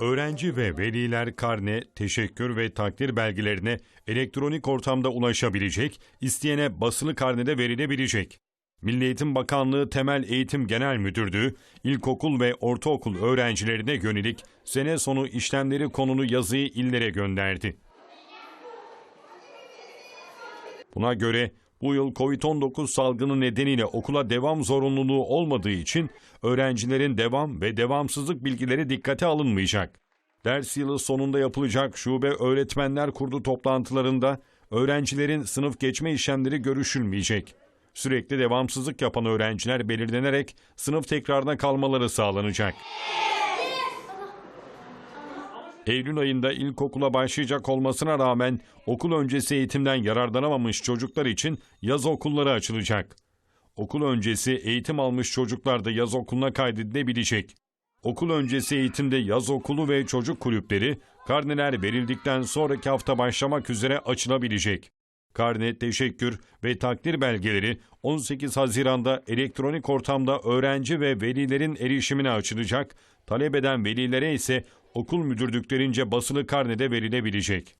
Öğrenci ve veliler karne, teşekkür ve takdir belgelerine elektronik ortamda ulaşabilecek, isteyene basılı karnede verilebilecek. Milli Eğitim Bakanlığı Temel Eğitim Genel Müdürlüğü, ilkokul ve ortaokul öğrencilerine yönelik sene sonu işlemleri konulu yazıyı illere gönderdi. Buna göre bu yıl Covid-19 salgını nedeniyle okula devam zorunluluğu olmadığı için öğrencilerin devam ve devamsızlık bilgileri dikkate alınmayacak. Ders yılı sonunda yapılacak şube öğretmenler kurdu toplantılarında öğrencilerin sınıf geçme işlemleri görüşülmeyecek. Sürekli devamsızlık yapan öğrenciler belirlenerek sınıf tekrarına kalmaları sağlanacak. Eylül ayında ilkokula başlayacak olmasına rağmen okul öncesi eğitimden yararlanamamış çocuklar için yaz okulları açılacak. Okul öncesi eğitim almış çocuklar da yaz okuluna kaydedilebilecek. Okul öncesi eğitimde yaz okulu ve çocuk kulüpleri karneler verildikten sonraki hafta başlamak üzere açılabilecek. Karne, teşekkür ve takdir belgeleri 18 Haziran'da elektronik ortamda öğrenci ve velilerin erişimine açılacak. Talep eden velilere ise okul müdürlüklerince basılı karnede verilebilecek.